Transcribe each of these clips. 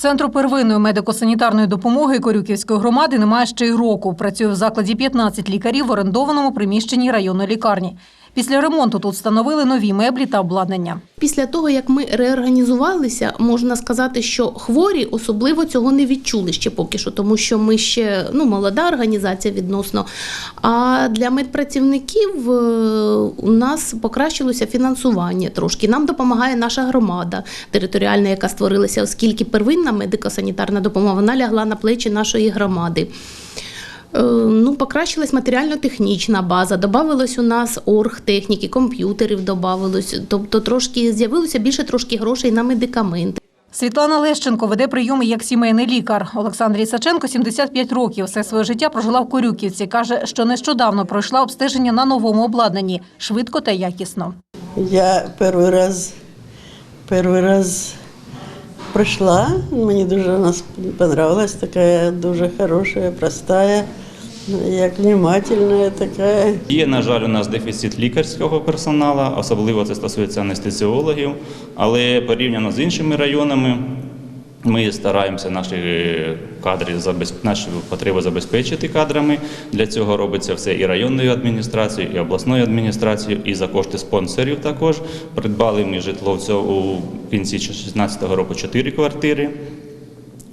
Центру первинної медико-санітарної допомоги Корюківської громади немає ще й року. Працює в закладі 15 лікарів в орендованому приміщенні районної лікарні. Після ремонту тут встановили нові меблі та обладнання. Після того, як ми реорганізувалися, можна сказати, що хворі особливо цього не відчули ще поки що, тому що ми ще ну, молода організація відносно. А для медпрацівників е, у нас покращилося фінансування трошки. Нам допомагає наша громада територіальна, яка створилася, оскільки первинна медико-санітарна допомога вона лягла на плечі нашої громади. Е, Ну, покращилась матеріально-технічна база, додавалось у нас оргтехніки, комп'ютерів додавалось, тобто трошки з'явилося більше трошки грошей на медикаменти. Світлана Лещенко веде прийоми як сімейний лікар. Олександрі Саченко 75 років. Все своє життя прожила в Корюківці. Каже, що нещодавно пройшла обстеження на новому обладнанні швидко та якісно. Я перший раз, перший раз пройшла. Мені дуже вона понравилась, така дуже хороша, простая, як внимательная така. Є, на жаль, у нас дефіцит лікарського персоналу, особливо це стосується анестезіологів, але порівняно з іншими районами ми стараємося наші кадри наші потреби забезпечити кадрами. Для цього робиться все і районною адміністрацією, і обласною адміністрацією, і за кошти спонсорів також. Придбали ми житло в цьому у кінці 2016 року чотири квартири.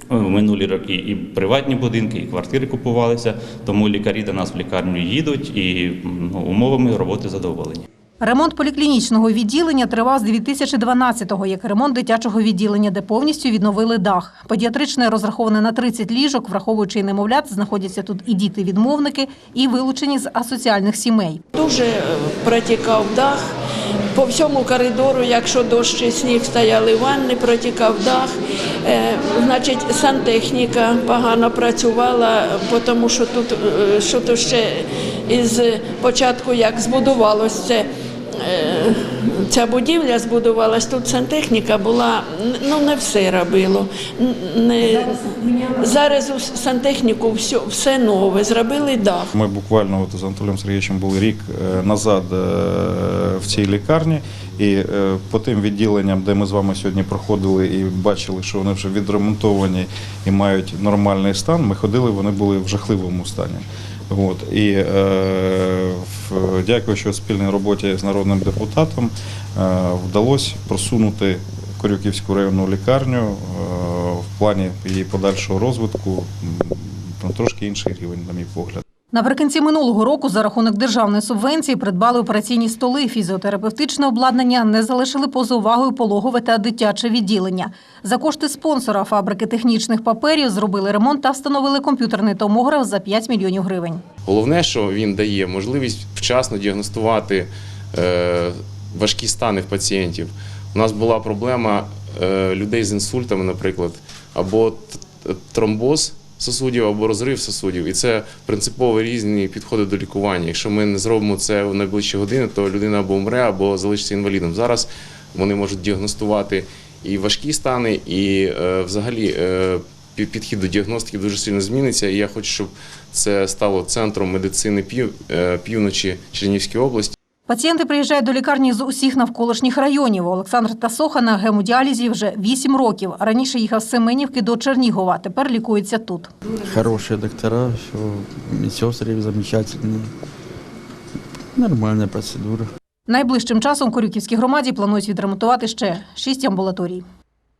В минулі роки і приватні будинки, і квартири купувалися, тому лікарі до нас в лікарню їдуть і ну, умовами роботи задоволені. Ремонт поліклінічного відділення тривав з 2012-го, як ремонт дитячого відділення, де повністю відновили дах. Педіатричне розраховане на 30 ліжок, враховуючи і немовлят, знаходяться тут і діти-відмовники, і вилучені з асоціальних сімей. Дуже е, протікав дах. По всьому коридору, якщо дощ і сніг стояли ванни, протікав дах. Е, значить, сантехніка погано працювала, тому що тут, е, що то ще із початку, як збудувалося Ця будівля збудувалась, тут сантехніка була, ну не все робило. Не, зараз у сантехніку все, все нове, зробили дах. Ми буквально от з Анатолієм Сергійовичем були рік е, назад е, в цій лікарні, і е, по тим відділенням, де ми з вами сьогодні проходили і бачили, що вони вже відремонтовані і мають нормальний стан, ми ходили, вони були в жахливому стані. От. І е, в, дякуючи спільній роботі з народним депутатом, е, вдалося просунути Корюківську районну лікарню е, в плані її подальшого розвитку на трошки інший рівень, на мій погляд. Наприкінці минулого року за рахунок державної субвенції придбали операційні столи, фізіотерапевтичне обладнання, не залишили поза увагою пологове та дитяче відділення. За кошти спонсора фабрики технічних паперів зробили ремонт та встановили комп'ютерний томограф за 5 мільйонів гривень. Головне, що він дає можливість вчасно діагностувати е, важкі стани в пацієнтів. У нас була проблема е, людей з інсультами, наприклад, або тромбоз сосудів, або розрив сосудів. І це принципово різні підходи до лікування. Якщо ми не зробимо це в найближчі години, то людина або вмре, або залишиться інвалідом. Зараз вони можуть діагностувати і важкі стани, і е, взагалі. е, Підхід до діагностики дуже сильно зміниться, і я хочу, щоб це стало центром медицини е, півночі Чернігівської області. Пацієнти приїжджають до лікарні з усіх навколишніх районів. Олександр Тасоха на гемодіалізі вже 8 років. Раніше їхав з Семенівки до Чернігова, тепер лікується тут. Хороші доктора, все, медсестри замечательні. Нормальна процедура. Найближчим часом Корюківській громаді планують відремонтувати ще 6 амбулаторій.